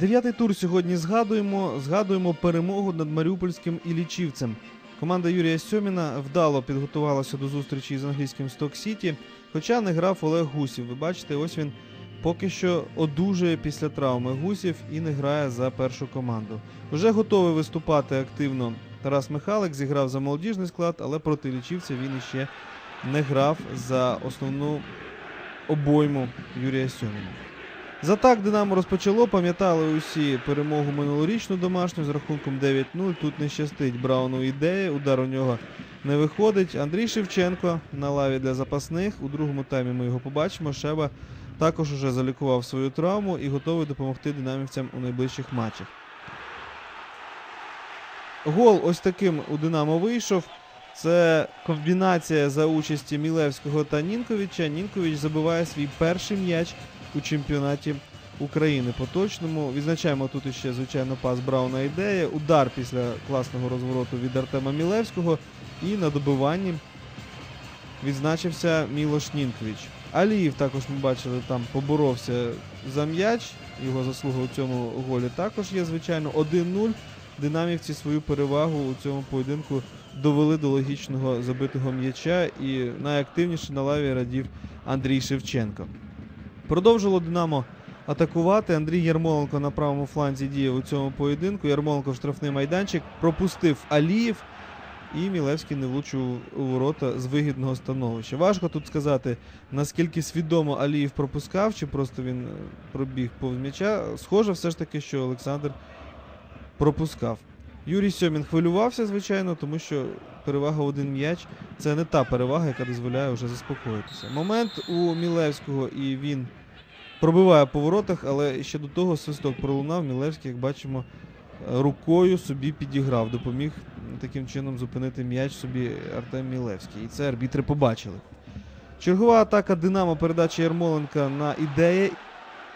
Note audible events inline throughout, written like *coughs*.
Дев'ятий тур сьогодні згадуємо. Згадуємо перемогу над Маріупольським Іллічівцем. Команда Юрія Сьоміна вдало підготувалася до зустрічі з англійським Сток Сіті, хоча не грав Олег Гусів. Ви бачите, ось він поки що одужує після травми Гусів і не грає за першу команду. Вже готовий виступати активно Тарас Михалик, зіграв за молодіжний склад, але проти Іллічівця він іще не грав за основну обойму Юрія Сьоміна. За так Динамо розпочало, пам'ятали усі перемогу минулорічну домашню з рахунком 9-0. Тут не щастить Брауну ідеї, удар у нього не виходить. Андрій Шевченко на лаві для запасних. У другому таймі ми його побачимо. Шеба також уже залікував свою травму і готовий допомогти динамівцям у найближчих матчах. Гол ось таким у Динамо вийшов. Це комбінація за участі Мілевського та Нінковича. Нінкович забиває свій перший м'яч у чемпіонаті України поточному. Відзначаємо тут іще, звичайно, пас Брауна ідея. Удар після класного розвороту від Артема Мілевського. І на добиванні відзначився Мілош Нінкович. Аліїв також ми бачили, там поборовся за м'яч. Його заслуга у цьому голі також є, звичайно. 1-0. Динамівці свою перевагу у цьому поєдинку довели до логічного забитого м'яча. І найактивніше на лаві радів Андрій Шевченко. Продовжило Динамо атакувати. Андрій Ярмоленко на правому фланзі діяв у цьому поєдинку. Ярмоленко в штрафний майданчик пропустив Аліїв. І Мілевський не влучив у ворота з вигідного становища. Важко тут сказати, наскільки свідомо Аліїв пропускав, чи просто він е, пробіг повз м'яча. Схоже, все ж таки, що Олександр пропускав. Юрій Сьомін хвилювався, звичайно, тому що перевага один м'яч це не та перевага, яка дозволяє вже заспокоїтися. Момент у Мілевського і він пробиває по воротах, але ще до того свисток пролунав. Мілевський, як бачимо, рукою собі підіграв, допоміг таким чином зупинити м'яч собі Артем Мілевський. І це арбітри побачили. Чергова атака Динамо, передача Ярмоленка на ідеї.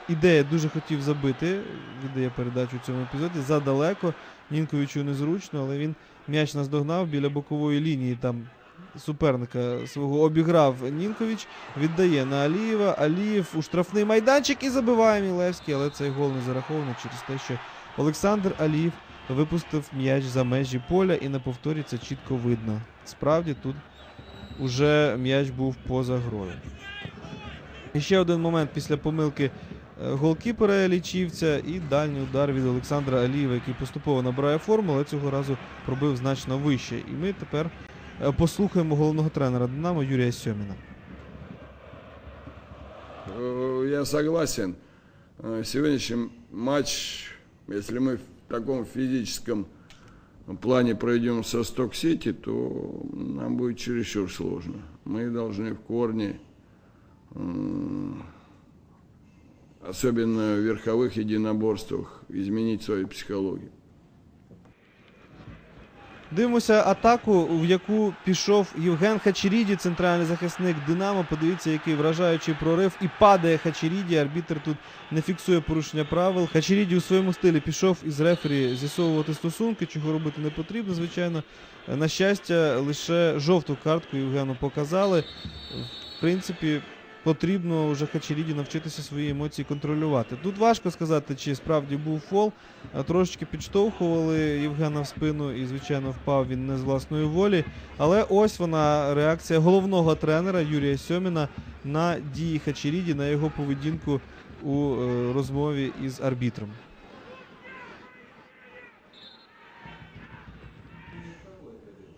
Ідея дуже хотів забити, віддає передачу в цьому епізоді. Задалеко. Нінковичу незручно, але він м'яч наздогнав біля бокової лінії. Там суперника свого обіграв Нінкович, віддає на Алієва. Алієв у штрафний майданчик і забиває Мілевський, але цей гол не зарахований через те, що Олександр Алієв випустив м'яч за межі поля, і на повторі це чітко видно. Справді тут уже м'яч був поза грою. І ще один момент після помилки голкіпера лічівця і дальній удар від Олександра Алієва, який поступово набирає форму, але цього разу пробив значно вище. І ми тепер е, послухаємо головного тренера Динамо Юрія Сьоміна. Э, Я согласен. Э, Сегодняшний матч, если мы в таком физическом плане пройдем со Сток-Сити, то нам будет чересчур сложно. Мы должны в корне, особенно в верховых единоборствах, изменить свою психологию. Дивимося атаку, в яку пішов Євген Хачеріді, центральний захисник Динамо. Подивіться, який вражаючий прорив. І падає Хачеріді. Арбітр тут не фіксує порушення правил. Хачеріді у своєму стилі пішов із рефері з'ясовувати стосунки, чого робити не потрібно, звичайно. На щастя, лише жовту картку Євгену показали. В принципі, потрібно вже Хачеріді навчитися свої емоції контролювати. Тут важко сказати, чи справді був фол. Трошечки підштовхували Євгена в спину, і, звичайно, впав він не з власної волі. Але ось вона реакція головного тренера Юрія Сьоміна на дії Хачеріді, на його поведінку у е, розмові із арбітром.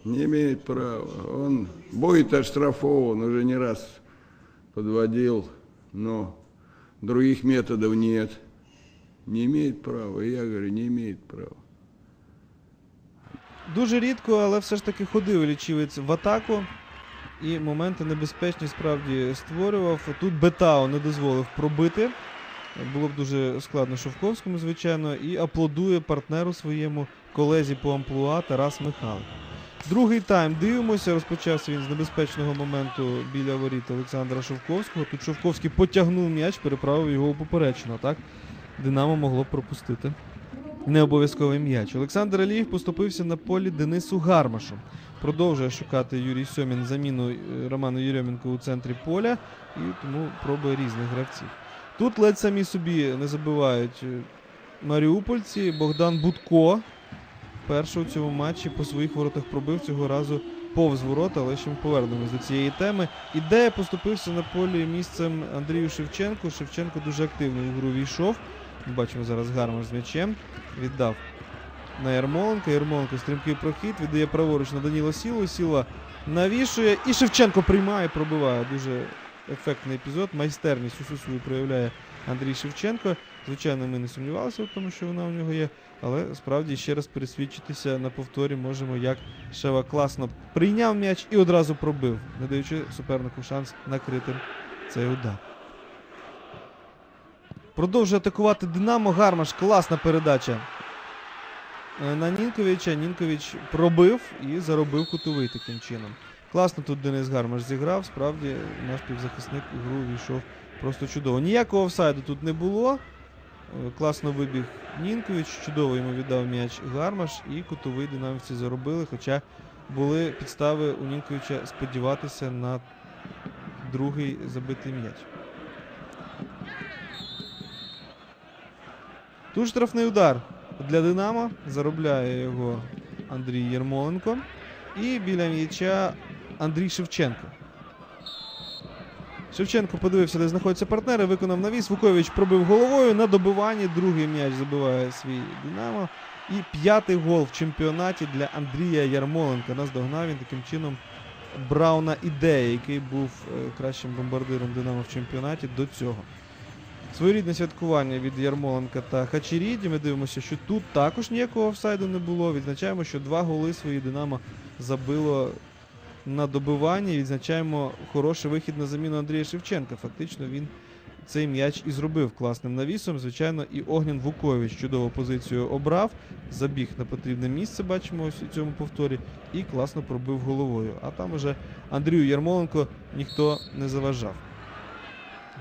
Не имеет права. Он будет оштрафован, уже не раз подводил, но других методов нет. Не имеет права. Я говорю, не имеет права. Дуже рідко, але все ж таки ходив лічівець в атаку. І моменти небезпечні справді створював. Тут Бетао не дозволив пробити. Було б дуже складно Шовковському, звичайно, і аплодує партнеру своєму колезі по амплуа Тарас Михайлик. Другий тайм дивимося. Розпочався він з небезпечного моменту біля воріт Олександра Шовковського. Тут Шовковський потягнув м'яч, переправив його у поперечину. Так Динамо могло пропустити необов'язковий м'яч. Олександр Алієв поступився на полі Денису Гармашу. Продовжує шукати Юрій Сьомін заміну е, Роману Єрьоменку у центрі поля і тому пробує різних гравців. Тут ледь самі собі не забивають е, маріупольці Богдан Будко. Перший у цьому матчі по своїх воротах пробив цього разу повз ворота, але ще ми повернемось до цієї теми. Ідея поступився на полі місцем Андрію Шевченку. Шевченко дуже активно в гру війшов. Бачимо зараз Гармаш з м'ячем. Віддав на Ярмоленка. Ярмоленко стрімкий прохід, віддає праворуч на Даніло Сілу. Сіла навішує. І Шевченко приймає, пробиває. Дуже ефектний епізод. Майстерність усю свою проявляє Андрій Шевченко. Звичайно, ми не сумнівалися в тому, що вона у нього є. Але справді ще раз пересвідчитися на повторі можемо, як Шева класно прийняв м'яч і одразу пробив, не даючи супернику шанс накрити цей удар. Продовжує атакувати Динамо. Гармаш. Класна передача е, на Нінковича. Нінкович пробив і заробив кутовий таким чином. Класно тут Денис Гармаш зіграв. Справді наш півзахисник у гру війшов просто чудово. Ніякого офсайду тут не було. Е, Класно вибіг Нінкович, чудово йому віддав м'яч Гармаш і кутовий динамівці заробили, хоча були підстави у Нінковича сподіватися на другий забитий м'яч. Тут штрафний удар для Динамо. Заробляє його Андрій Єрмоленко. І біля м'яча Андрій Шевченко. Шевченко подивився, де знаходяться партнери, виконав навіс. Вукович пробив головою на добиванні. Другий м'яч забиває свій Динамо. І п'ятий гол в чемпіонаті для Андрія Ярмоленка. Наздогнав він таким чином Брауна Ідея, який був е, кращим бомбардиром Динамо в чемпіонаті до цього. Своєрідне святкування від Ярмоленка та Хачеріді. Ми дивимося, що тут також ніякого офсайду не було. Відзначаємо, що два голи свої Динамо забило на добиванні. Відзначаємо хороший вихід на заміну Андрія Шевченка. Фактично він цей м'яч і зробив класним навісом. Звичайно, і Огнян Вукович чудову позицію обрав, забіг на потрібне місце, бачимо ось у цьому повторі, і класно пробив головою. А там уже Андрію Ярмоленко ніхто не заважав.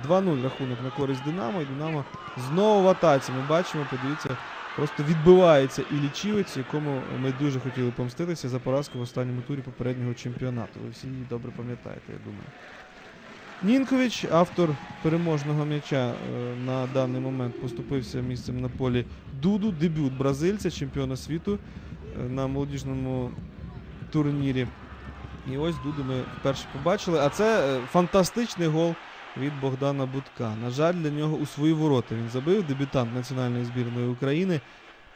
2-0 рахунок на користь Динамо. І Динамо знову в атаці. Ми бачимо, подивіться, просто відбивається і лічівець, якому ми дуже хотіли помститися за поразку в останньому турі попереднього чемпіонату. Ви всі її добре пам'ятаєте, я думаю. Нінкович, автор переможного м'яча е, на даний момент поступився місцем на полі Дуду, дебют бразильця, чемпіона світу е, на молодіжному турнірі. І ось Дуду ми вперше побачили. А це е, фантастичний гол від Богдана Будка. На жаль, для нього у свої ворота він забив дебютант національної збірної України.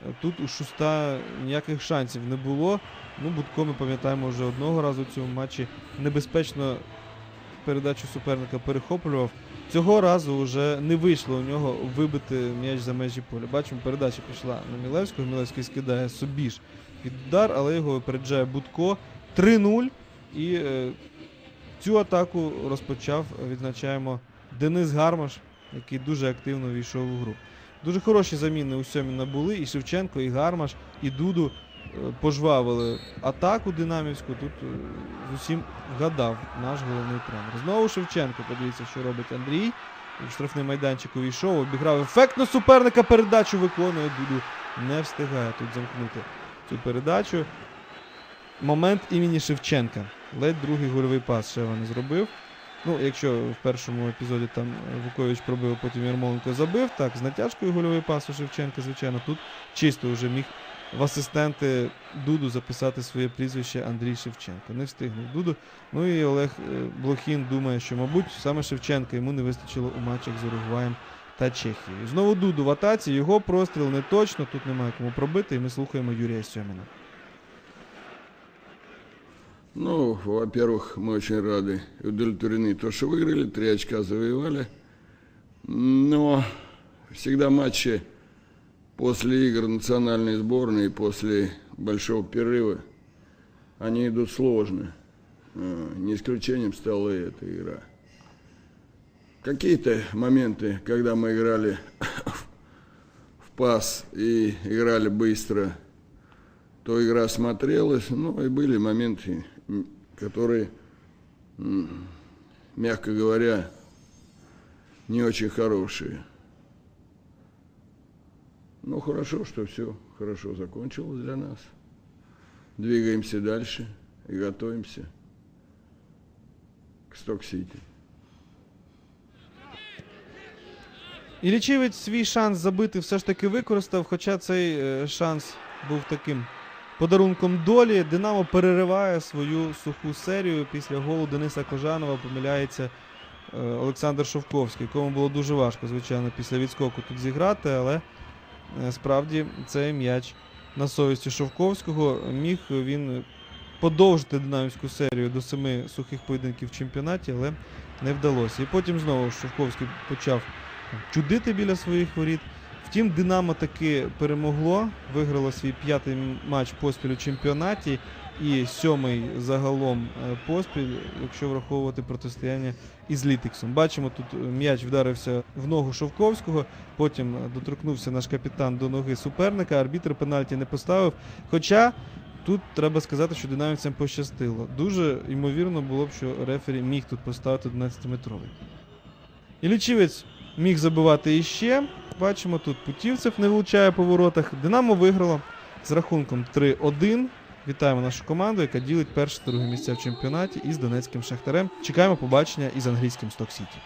Е, Тут у Шуста ніяких шансів не було. Ну, Будко ми пам'ятаємо вже одного разу в цьому матчі небезпечно передачу суперника перехоплював. Цього разу вже не вийшло у нього вибити м'яч за межі поля. Бачимо, передача пішла на Мілевського. Мілевський скидає собі ж під удар, але його випереджає Будко. 3-0. І е, цю атаку розпочав, відзначаємо, Денис Гармаш, який дуже активно війшов у гру. Дуже хороші заміни у Сьоміна були. І Шевченко, і Гармаш, і Дуду е, пожвавили атаку динамівську. Тут е, з усім вгадав наш головний тренер. Знову Шевченко. Подивіться, що робить Андрій. В штрафний майданчик увійшов, обіграв ефектно суперника, передачу виконує. Дуду не встигає тут замкнути цю передачу. Момент імені Шевченка. Ледь другий гольовий пас Шева не зробив. Ну, якщо в першому епізоді там Вукович пробив, потім Ярмоленко забив, так, з натяжкою гольовий пас у Шевченка, звичайно, тут чисто вже міг в асистенти Дуду записати своє прізвище Андрій Шевченко. Не встигнув Дуду. Ну і Олег е, Блохін думає, що, мабуть, саме Шевченка йому не вистачило у матчах з Уругваєм та Чехією. Знову Дуду в атаці, його простріл не точно, тут немає кому пробити, і ми слухаємо Юрія Сьоміна. Ну, во-первых, мы очень рады и удовлетворены то, что выиграли, три очка завоевали. Но всегда матчи после игр национальной сборной, после большого перерыва, они идут сложно. А, Не исключением стала и эта игра. Какие-то моменты, когда мы играли *coughs* в пас и играли быстро, то игра смотрелась, ну и были моменты, м, которые, м, мягко говоря, не очень хорошие. Ну хорошо, что все хорошо закончилось для нас. Двигаемся дальше и готовимся к Сток-Сити. І лічівець свій шанс забити все ж таки використав, хоча цей е, шанс був таким подарунком долі. Динамо перериває свою суху серію. Після голу Дениса Кожанова помиляється е, Олександр Шовковський, якому було дуже важко, звичайно, після відскоку тут зіграти, але е, справді цей м'яч на совісті Шовковського міг він подовжити динамівську серію до семи сухих поєдинків в чемпіонаті, але не вдалося. І потім знову Шовковський почав чудити біля своїх воріт. Втім, Динамо таки перемогло, виграло свій п'ятий матч поспіль у чемпіонаті і сьомий загалом е, поспіль, якщо враховувати протистояння із Літиксом. Бачимо, тут е, м'яч вдарився в ногу Шовковського, потім е, доторкнувся наш капітан до ноги суперника, арбітр пенальті не поставив. Хоча тут треба сказати, що динамівцям пощастило. Дуже ймовірно було б, що рефері міг тут поставити 12-метровий. І лічівець міг забивати іще. Бачимо, тут Путівцев не влучає по воротах. Динамо виграло з рахунком 3-1. Вітаємо нашу команду, яка ділить перше друге місця в чемпіонаті із Донецьким Шахтарем. Чекаємо побачення із англійським Сток Сіті.